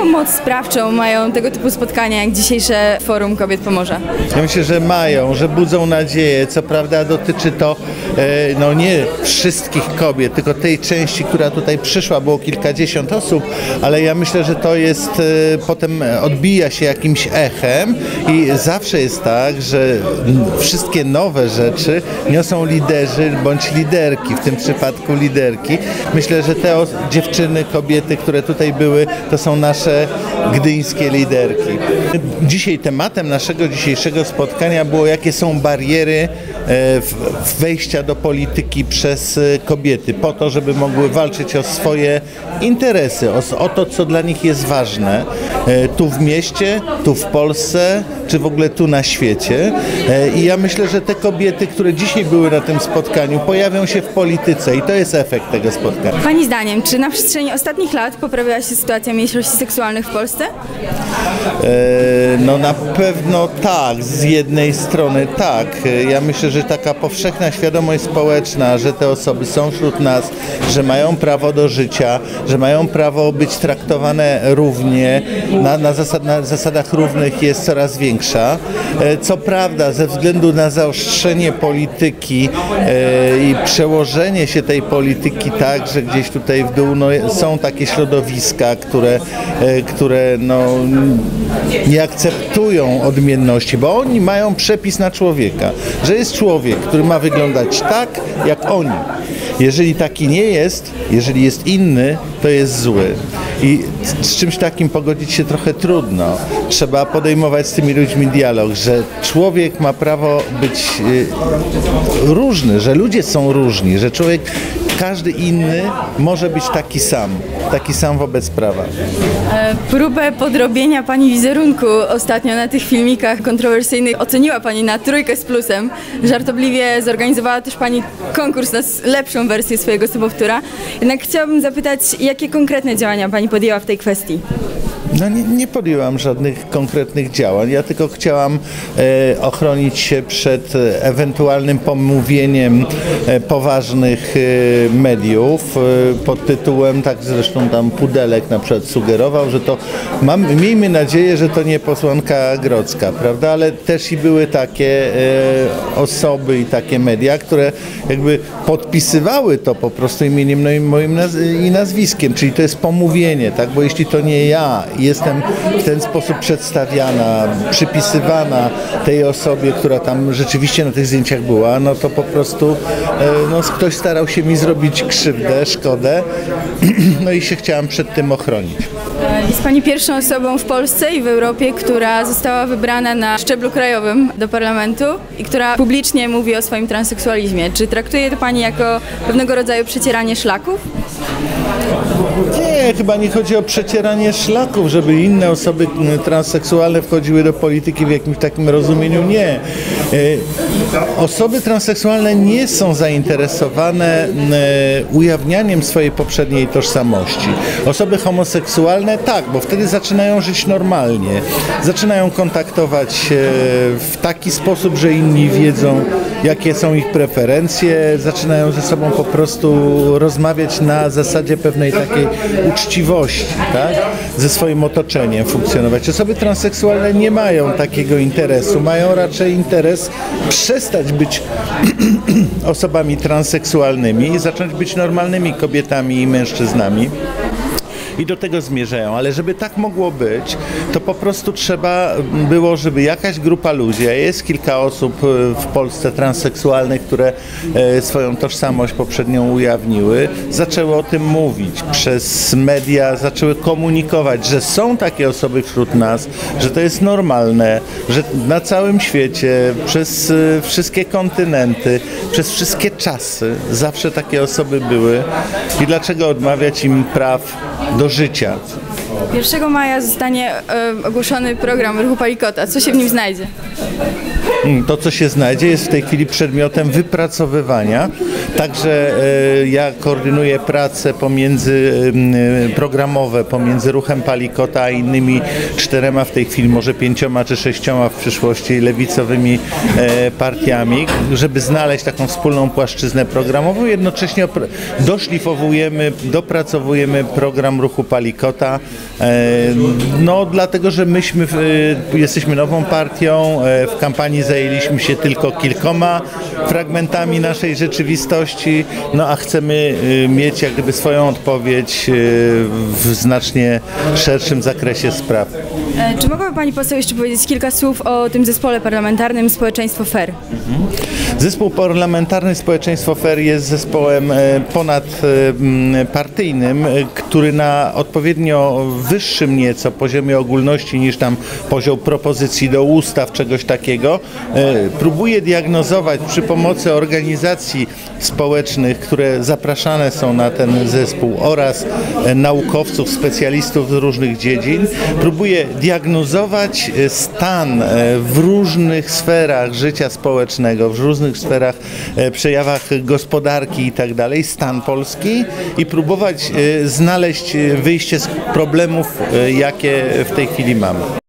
jaką moc sprawczą mają tego typu spotkania jak dzisiejsze Forum Kobiet Pomorza? Ja myślę, że mają, że budzą nadzieję. Co prawda dotyczy to e, no nie wszystkich kobiet, tylko tej części, która tutaj przyszła, było kilkadziesiąt osób, ale ja myślę, że to jest e, potem odbija się jakimś echem i zawsze jest tak, że wszystkie nowe rzeczy niosą liderzy bądź liderki, w tym przypadku liderki. Myślę, że te dziewczyny, kobiety, które tutaj były, to są nasze gdyńskie liderki. Dzisiaj tematem naszego dzisiejszego spotkania było, jakie są bariery e, wejścia do polityki przez e, kobiety, po to, żeby mogły walczyć o swoje interesy, o, to, co dla nich jest ważne, e, tu w mieście, tu w Polsce, czy w ogóle tu na świecie. I ja myślę, że te kobiety, które dzisiaj były na tym spotkaniu, pojawią się w polityce i to jest efekt tego spotkania. Pani zdaniem, czy na przestrzeni ostatnich lat poprawiła się sytuacja mniejszości seksualnych w Polsce? No na pewno tak, z jednej strony tak. Ja myślę, że taka powszechna świadomość społeczna, że te osoby są wśród nas, że mają prawo do życia, że mają prawo być traktowane równie, na, na, zasad, na zasadach równych jest coraz większa. E, co prawda, ze względu na zaostrzenie polityki e, i przełożenie się tej polityki tak, że gdzieś tutaj w dół no, są takie środowiska, które, e, które no, nie akceptują odmienności, bo oni mają przepis na człowieka, że jest człowiek, który ma wyglądać tak, jak oni. Jeżeli taki nie jest, jeżeli jest inny, to jest zły. I z czymś takim pogodzić się trochę trudno. Trzeba podejmować z tymi ludźmi dialog, że człowiek ma prawo być y, różny, że ludzie są różni, że człowiek każdy inny może być taki sam, taki sam wobec prawa. E, próbę podrobienia Pani wizerunku ostatnio na tych filmikach kontrowersyjnych oceniła Pani na trójkę z plusem. Żartobliwie zorganizowała też Pani konkurs na lepszą wersję swojego sobowtóra. Jednak chciałabym zapytać, jakie konkretne działania Pani podjęła w tej kwestii? No nie, nie podjęłam żadnych konkretnych działań. Ja tylko chciałam e, ochronić się przed e, ewentualnym pomówieniem e, poważnych e, mediów e, pod tytułem, tak zresztą tam Pudelek na przykład sugerował, że to mam, miejmy nadzieję, że to nie posłanka Grodzka, prawda? Ale też i były takie e, osoby i takie media, które jakby podpisywały to po prostu imieniem no, moim naz i nazwiskiem, czyli to jest pomówienie, tak? Bo jeśli to nie ja jestem w ten sposób przedstawiana, przypisywana tej osobie, która tam rzeczywiście na tych zdjęciach była, no to po prostu e, no, ktoś starał się mi zrobić krzywdę, szkodę, no i się chciałam przed tym ochronić. Jest Pani pierwszą osobą w Polsce i w Europie, która została wybrana na szczeblu krajowym do parlamentu i która publicznie mówi o swoim transseksualizmie. Czy traktuje to Pani jako pewnego rodzaju przecieranie szlaków? Nie, chyba nie chodzi o przecieranie szlaków, żeby inne osoby transseksualne wchodziły do polityki w jakimś takim rozumieniu. Nie. E, osoby transseksualne nie są zainteresowane ujawnianiem swojej poprzedniej tożsamości. Osoby homoseksualne tak, bo wtedy zaczynają żyć normalnie. Zaczynają kontaktować się w taki sposób, że inni wiedzą, jakie są ich preferencje, zaczynają ze sobą po prostu rozmawiać na zasadzie pewnej takiej uczciwości, tak? ze swoim otoczeniem funkcjonować. Osoby transseksualne nie mają takiego interesu, mają raczej interes przestać być osobami transseksualnymi i zacząć być normalnymi kobietami i mężczyznami i do tego zmierzają. Ale żeby tak mogło być, to po prostu trzeba było, żeby jakaś grupa ludzi, a jest kilka osób e, w Polsce transseksualnych, które e, swoją tożsamość poprzednią ujawniły, zaczęły o tym mówić. Przez media zaczęły komunikować, że są takie osoby wśród nas, że to jest normalne, że na całym świecie, przez e, wszystkie kontynenty, przez wszystkie czasy zawsze takie osoby były i dlaczego odmawiać im praw do życia. 1 maja zostanie e, ogłoszony program Ruchu Palikota. Co się w nim znajdzie? Mm, to, co się znajdzie, jest w tej chwili przedmiotem wypracowywania. Także e, ja koordynuję pracę pomiędzy e, programowe pomiędzy ruchem Palikota a innymi czterema w tej chwili, może pięcioma czy sześcioma w przyszłości lewicowymi partiami, żeby znaleźć taką wspólną płaszczyznę programową. Jednocześnie doszlifowujemy, dopracowujemy program ruchu Palikota No, dlatego, że myśmy w, e, jesteśmy nową partią, e, w kampanii zajęliśmy się tylko kilkoma fragmentami naszej rzeczywistości, no a chcemy e, mieć jak gdyby swoją odpowiedź e, w znacznie szerszym zakresie spraw. E, Czy mogłaby pani poseł jeszcze powiedzieć kilka słów o tym zespole parlamentarnym Społeczeństwo FAIR? Zespół Parlamentarny Społeczeństwo FER jest zespołem e, ponadpartyjnym, e, który na odpowiednio wyższym nieco poziomie ogólności niż tam poziom propozycji do ustaw, czegoś takiego, e, próbuje diagnozować przy pomocy organizacji społecznych, które zapraszane są na ten zespół oraz e, naukowców, specjalistów z różnych dziedzin, próbuje diagnozować e, stan w różnych sferach życia społecznego, w różnych sferach, przejawach gospodarki i tak dalej, stan Polski i próbować znaleźć wyjście z problemów, e, jakie w tej chwili mamy.